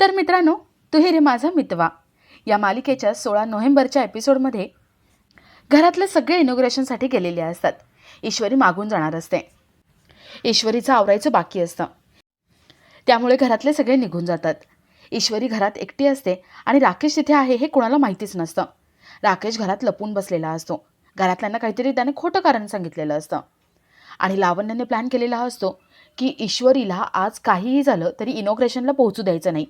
तर मित्रांनो तुही रे माझा मितवा. या मालिकेच्या सोळा नोव्हेंबरच्या एपिसोडमध्ये घरातले सगळे इनोग्रेशनसाठी गेलेले असतात. ईश्वरी मागून जाणार असते. ईश्वरीचं आवरायचं बाकी असतं. त्यामुळे घरातले सगळे निघून जातात. ईश्वरी घरात एकटी असते आणि राकेश तिथे आहे हे कोणाला माहितीच नसतं. राकेश घरात लपून बसलेला असतो. घरातल्यांना काहीतरी त्याने खोटं कारण सांगितलेलं असतं. आणि लावण्याने प्लॅन केलेला असतो की ईश्वरीला आज काहीही झालं तरी इनॉग्रेशनला पोहोचू द्यायचं नाही.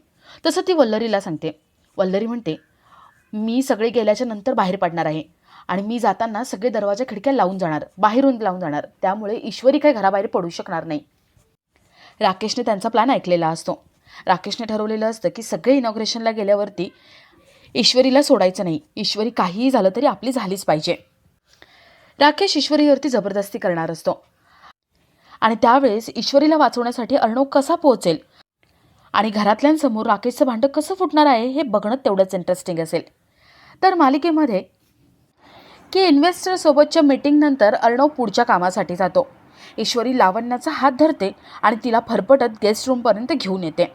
तसं ती वल्लरीला सांगते. वल्लरी म्हणते मी सगळे गेल्याच्यानंतर बाहेर पडणार आहे आणि मी जाताना सगळे दरवाजा खिडक्या लावून जाणार बाहेरून लावून जाणार. त्यामुळे ईश्वरी काही घराबाहेर पडू शकणार नाही. राकेशने त्यांचा प्लॅन ऐकलेला असतो. राकेशने ठरवलेलं असतं की सगळे इनॉग्रेशनला गेल्यावरती ईश्वरीला सोडायचं नाही. ईश्वरी काहीही झालं तरी आपली झालीच पाहिजे. राकेश ईश्वरीवरती जबरदस्ती करणार असतो. आणि त्यावेळेस ईश्वरीला वाचवण्यासाठी अर्णव कसा पोहोचेल? आणि घरातल्यांसमोर राकेशचं भांडं कसं फुटणार आहे हे बघणं तेवढंच इंटरेस्टिंग असेल. तर मालिकेमध्ये की इन्व्हेस्टरसोबतच्या मीटिंगनंतर अर्णव पुढच्या कामासाठी जातो. ईश्वरी लावण्याचा हात धरते आणि तिला फरफटत गेस्ट रूमपर्यंत घेऊन येते.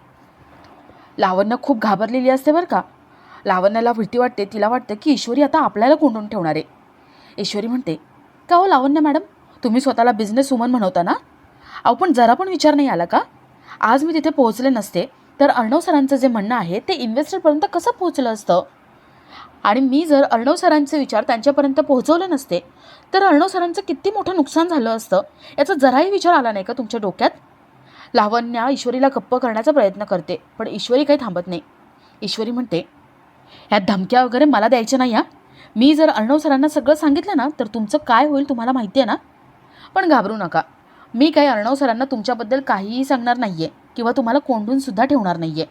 लावण्य खूप घाबरलेली असते बरं का. लावण्याला भीती वाटते तिला वाटतं की ईश्वरी आता आपल्याला कोंडून ठेवणार आहे. ईश्वरी म्हणते का हो लावण्य मॅडम? तुम्ही स्वतःला बिझनेस वुमन म्हणवता ना? अहो पण जरा पण विचार नाही आला का? आज मी तिथे पोहोचले नसते तर अर्णव सरांचं जे म्हणणं आहे ते इन्व्हेस्टरपर्यंत कसं पोहोचलं असतं? आणि मी जर अर्णव सरांचे विचार त्यांच्यापर्यंत पोहोचवले नसते तर अर्णव सरांचं किती मोठं नुकसान झालं असतं? याचा जराही विचार आला नाही का तुमच्या डोक्यात? लावण्या ईश्वरीला गप्प करण्याचा प्रयत्न करते पण ईश्वरी काही थांबत नाही. ईश्वरी म्हणते ह्या धमक्या वगैरे मला द्यायच्या नाही या मी जर अर्णव सरांना सगळं सांगितलं ना तर तुमचं काय होईल तुम्हाला माहिती आहे ना? पण घाबरू नका. मी काही अर्णव सरांना तुमच्याबद्दल काहीही सांगणार नाही आहे किंवा तुम्हाला कोंडूनसुद्धा ठेवणार नाही आहे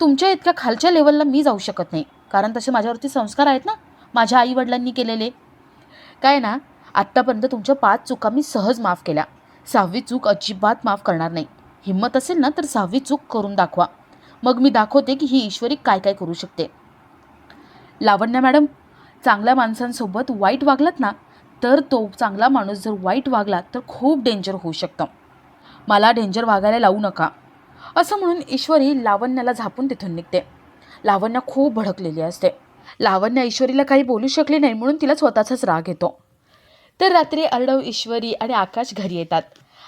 तुमच्या इतक्या खालच्या लेवलला मी जाऊ शकत नाही. कारण तसे माझ्यावरती संस्कार आहेत ना? माझ्या आईवडिलांनी केलेले. काय ना आत्तापर्यंत तुमच्या पाच चुका मी सहज माफ केल्या. सहावी चूक अजिबात माफ करणार नाही. हिंमत असेल ना तर सहावी चूक करून दाखवा. मग मी दाखवते की ही ईश्वरी काय काय करू शकते. लावण्या मॅडम चांगल्या माणसांसोबत वाईट वागलात ना तर तो चांगला माणूस जर वाईट वागला तर खूप डेंजर होऊ शकतं. मला डेंजर वागायला लावू नका. असं म्हणून ईश्वरी लावण्याला झापून तिथून निघते. लावण्या खूप भडकलेली असते. लावण्या ईश्वरीला काही बोलू शकली नाही म्हणून तिला स्वतःचाच राग येतो. तर रात्री अर्णव ईश्वरी आणि आकाश घरी येतात.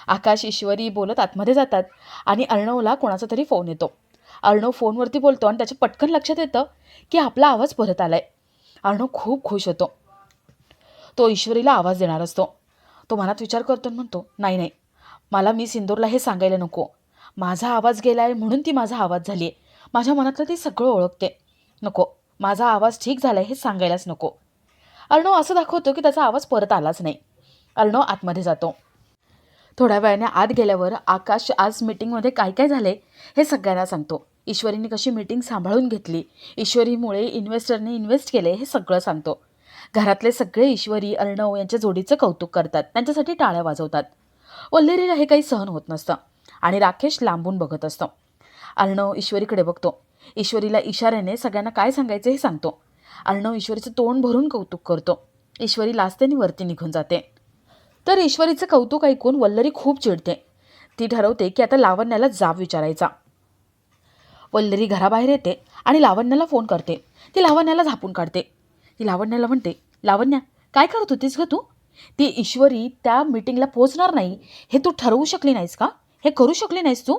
आकाश ईश्वरी बोलत आतमध्ये जातात आणि अर्णवला कोणाचा तरी फोन येतो. अर्णव फोनवरती बोलतो आणि त्याच्या पटकन लक्षात येतं की आपला आवाज परत आहे अर्णव खूप खुश होतो. तो ईश्वरीला आवाज देणार असतो. तो मनात विचार करतो म्हणतो नाही नाही मला मी सिंदूरला हे सांगायला नको. माझा आवाज गेला आहे म्हणून ती माझा आवाज झाली आहे माझ्या मनातलं ती सगळं ओळखते. नको माझा आवाज ठीक झाला आहे हे सांगायलाच नको. अर्णव असं दाखवतो की त्याचा आवाज परत आलाच नाही. अर्णव आतमध्ये जातो. थोड्या वेळाने आत गेल्यावर आकाश आज मीटिंगमध्ये काय काय झाले हे सगळ्यांना सांगतो. ईश्वरीने कशी मीटिंग सांभाळून घेतली ईश्वरीमुळे इन्व्हेस्टरने इन्व्हेस्ट केले हे सगळं सांगतो. घरातले सगळे ईश्वरी अर्णव यांच्या जोडीचं कौतुक करतात. त्यांच्यासाठी टाळ्या वाजवतात. वल्लेरीला हे काही सहन होत नसतं आणि राकेश लांबून बघत असतो. अर्णव ईश्वरीकडे बघतो. ईश्वरीला इशाऱ्याने सगळ्यांना काय सांगायचं हे सांगतो. अर्णव ईश्वरीचं तोंड भरून कौतुक करतो. ईश्वरी लाजतेने वरती निघून जाते. तर ईश्वरीचं कौतुक ऐकून वल्लरी खूप चिडते. ती ठरवते की आता लावण्याला जाब विचारायचा. वल्लरी घराबाहेर येते आणि लावण्याला फोन करते. ती लावण्याला झापून काढते. ती लावण्याला म्हणते लावण्या काय करत होतीस ग तू? ती ईश्वरी त्या मीटिंगला पोहोचणार नाही हे तू ठरवू शकली नाहीस का? हे करू शकली नाहीस तू?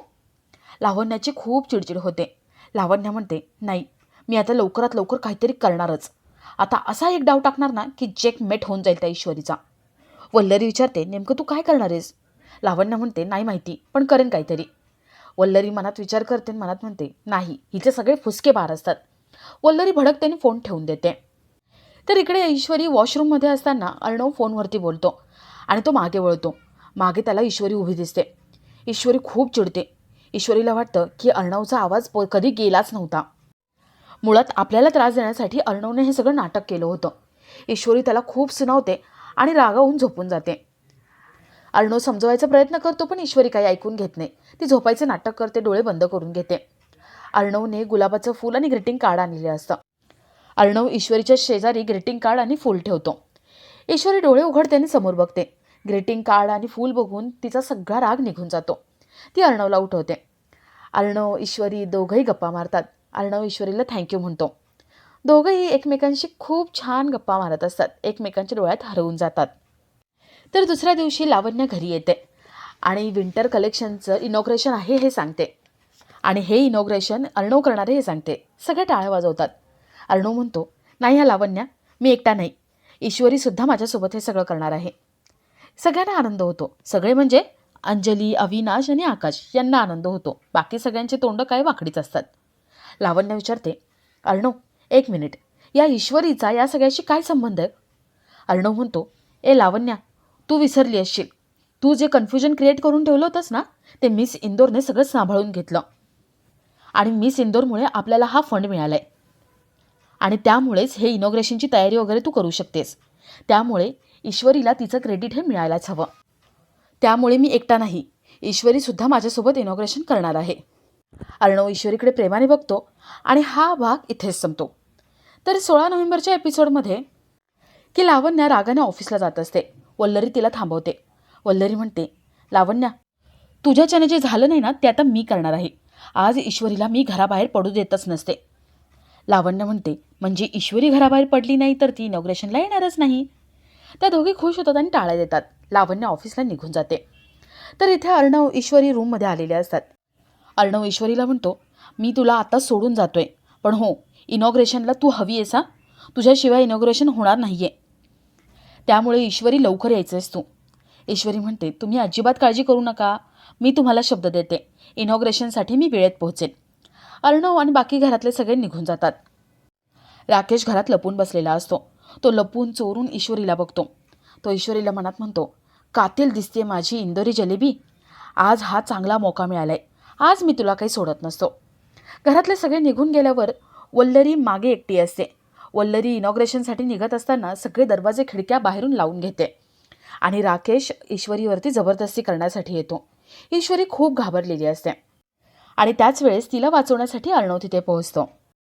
लावण्याची खूप चिडचिड होते. लावण्या म्हणते नाही मी आता लवकरात लवकर काहीतरी करणारच. आता असा एक डाव टाकणार ना की चेक मेट होऊन जाईल त्या ईश्वरीचा. वल्लरी विचारते नेमकं तू काय करणार आहेस लावण्य म्हणते नाही माहिती पण करेन काहीतरी. वल्लरी मनात विचार करते आणि मनात म्हणते नाही हिचे सगळे फुसके बार असतात. वल्लरी भडकतेने फोन ठेवून देते. तर इकडे ईश्वरी वॉशरूममध्ये असताना अर्णव फोनवरती बोलतो आणि तो मागे वळतो. मागे त्याला ईश्वरी उभी दिसते. ईश्वरी खूप चिडते. ईश्वरीला वाटतं की अर्णवचा आवाज प कधी गेलाच नव्हता. मुळात आपल्याला त्रास देण्यासाठी अर्णवने हे सगळं नाटक केलं होतं. ईश्वरी त्याला खूप सुनावते आणि रागावून झोपून जाते. अर्णव समजवायचा प्रयत्न करतो पण ईश्वरी काही ऐकून घेत नाही. ती झोपायचं नाटक करते डोळे बंद करून घेते. अर्णवने गुलाबाचं फूल आणि ग्रीटिंग कार्ड आणलेलं असतं. अर्णव ईश्वरीच्या शेजारी ग्रीटिंग कार्ड आणि फूल ठेवतो. ईश्वरी डोळे उघडते आणि समोर बघते. ग्रीटिंग कार्ड आणि फूल बघून तिचा सगळा राग निघून जातो. ती अर्णवला उठवते. अर्णव ईश्वरी दोघंही गप्पा मारतात. अर्णव ईश्वरीला थँक्यू म्हणतो. दोघंही एकमेकांशी खूप छान गप्पा मारत असतात. एकमेकांच्या डोळ्यात हरवून जातात. तर दुसऱ्या दिवशी लावण्य घरी येते. आणि विंटर कलेक्शनचं इनॉग्रेशन आहे हे सांगते. आणि हे इनॉग्रेशन अर्णव करणारे हे सांगते. सगळे टाळ्या वाजवतात. अर्णव म्हणतो नाही हा लावण्या मी एकटा नाही. ईश्वरीसुद्धा माझ्यासोबत हे सगळं करणार आहे. सगळ्यांना आनंद होतो. सगळे म्हणजे अंजली अविनाश आणि आकाश यांना आनंद होतो. बाकी सगळ्यांचे तोंड काय वाकडीच असतात. लावण्य विचारते अर्णव एक मिनिट. या ईश्वरीचा या सगळ्याशी काय संबंध आहे? अर्णव म्हणतो ए लावण्या तू विसरली असशील. तू जे कन्फ्युजन क्रिएट करून ठेवलं होतंस ना ते मिस इंदोरने सगळं सांभाळून घेतलं. आणि मिस इंदोरमुळे आपल्याला हा फंड मिळाला आहे आणि त्यामुळेच हे इनॉग्रेशनची तयारी वगैरे तू करू शकतेस. त्यामुळे ईश्वरीला तिचं क्रेडिट हे मिळायलाच हवं. त्यामुळे मी एकटा नाही. ईश्वरीसुद्धा माझ्यासोबत इनॉग्रेशन करणार आहे. अर्णव ईश्वरीकडे प्रेमाने बघतो आणि हा भाग इथेच संपतो. तर सोळा नोव्हेंबरच्या एपिसोडमध्ये की लावण्या रागाने ऑफिसला जात असते. वल्लरी तिला थांबवते. वल्लरी म्हणते लावण्या तुझ्याच्याने जे झालं नाही ना ते आता मी करणार आहे. आज ईश्वरीला मी घराबाहेर पडू देतच नसते. लावण्य म्हणते म्हणजे ईश्वरी घराबाहेर पडली नाही तर ती इनॉग्रेशनला येणारच नाही. त्या दोघी खुश होतात आणि टाळ्या देतात. लावण्य ऑफिसला निघून जाते. तर इथे अर्णव ईश्वरी रूममध्ये आलेले असतात. अर्णव ईश्वरीला म्हणतो मी तुला आता सोडून जातोय. पण हो इनॉग्रेशनला तू हवी आहेस हा? तुझ्याशिवाय इनॉग्रेशन होणार नाही आहे त्यामुळे ईश्वरी लवकर यायचंयस तू ईश्वरी म्हणते तुम्ही अजिबात काळजी करू नका. मी तुम्हाला शब्द देते. इनॉग्रेशनसाठी मी वेळेत पोहोचेन. अर्णव आणि बाकी घरातले सगळे निघून जातात. राकेश घरात लपून बसलेला असतो. तो लपून चोरून ईश्वरीला बघतो. तो ईश्वरीला मनात म्हणतो कातील दिसते माझी इंदोरी जलेबी. आज हा चांगला मोका मिळालाय. आज मी तुला काही सोडत नसतो. घरातले सगळे निघून गेल्यावर वल्लरी मागे एकटी असते. वल्लरी इनॉग्रेशनसाठी निघत असताना सगळे दरवाजे खिडक्या बाहेरून लावून घेते. आणि राकेश ईश्वरीवरती जबरदस्ती करण्यासाठी येतो. ईश्वरी खूप घाबरलेली असते. आणि त्याच वेळेस तिला वाचवण्यासाठी अर्णव तिथे पोहोचतो.